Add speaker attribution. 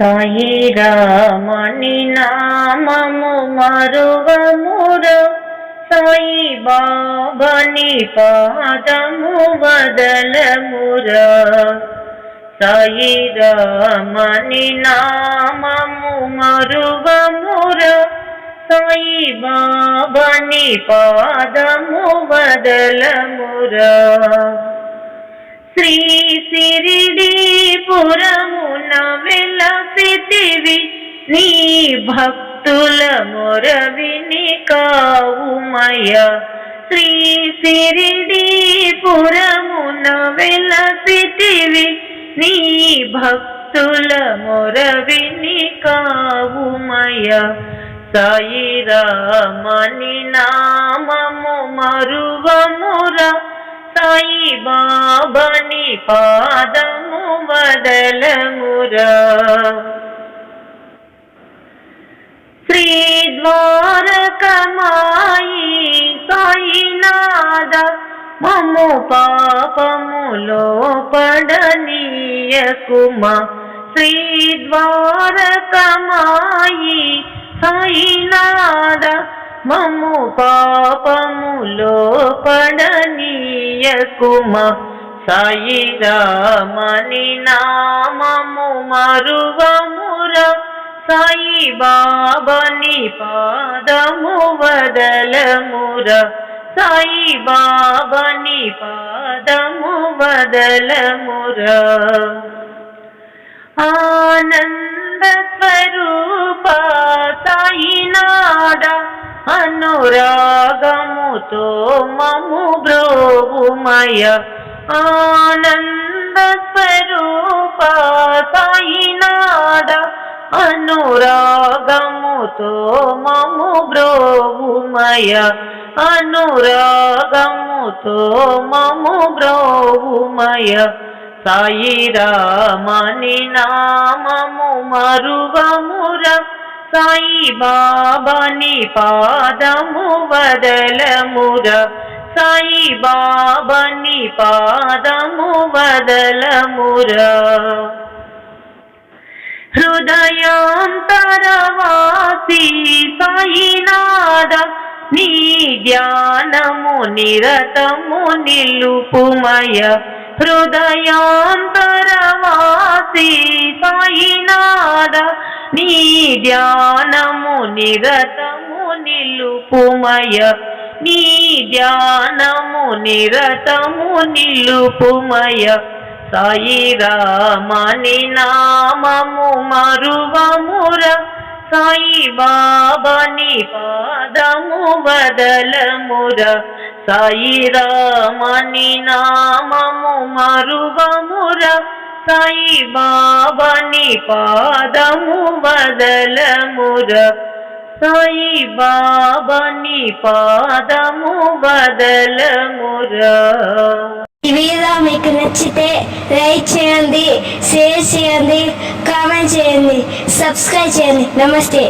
Speaker 1: సాయి రామని నామము మరువముర సాయి బాబని పాదము వదలముర. సాయి రామని నామము మరువముర సాయి బాబని పాదము వదలమురా. శ్రీ సిరిడి పురమున వెలసితివి. నీ భక్తుల మొరవిని కావుమయ శ్రీ సిరిడి పురమున వెలసితివి. నీ భక్తుల మొరవిని కావుమయ సాయి రామని నామము మరువమురా. సాయి బాబని పాదము వదలమురా. శ్రీ ద్వారకమాయి సాయినాథ మము పాపములో పడనీయకుమ శ్రీ ద్వారకమాయి మము పాపములో పడనీయకుమ సాయి రామని నామము మరువముర. సాయి బాబని పాదము వదలముర. సాయి బాబని పాదము వదలముర. ఆనంద స్వరూప సాయి నాడా. అనురాగముతో మము బ్రోవుమయ ఆనంద స్వరూప సాయినాడ అనురాగముతో మము బ్రోవుమయ అనురాగముతో మము బ్రోవుమయ సాయి రామని నామము మరువముర సాయి బాబాని పాదము వదలముర సాయి బాబాని పాదము వదలముర హృదయాంతరవాసి సాయినాద నీ ధ్యానము నిరతము నిలుపుమయ. హృదయాంతరవాసి సాయినాద నీ ధ్యానము నిరతము నిలుపుమయ. నీ ధ్యానము నిరతము నిలుపుమయ. సాయి రామని నామము మరువముర. సాయి బాబాని పాదము వదలముర. సాయి రామని నామము మరువముర. సాయి బాబాని పాదము వదలముర. సాయి బాబాని పాదము వదలమురా.
Speaker 2: ఈ వీడియో మీకు నచ్చితే లైక్ చేయండి షేర్ చేయండి కామెంట్ చేయండి సబ్స్క్రైబ్ చేయండి. నమస్తే.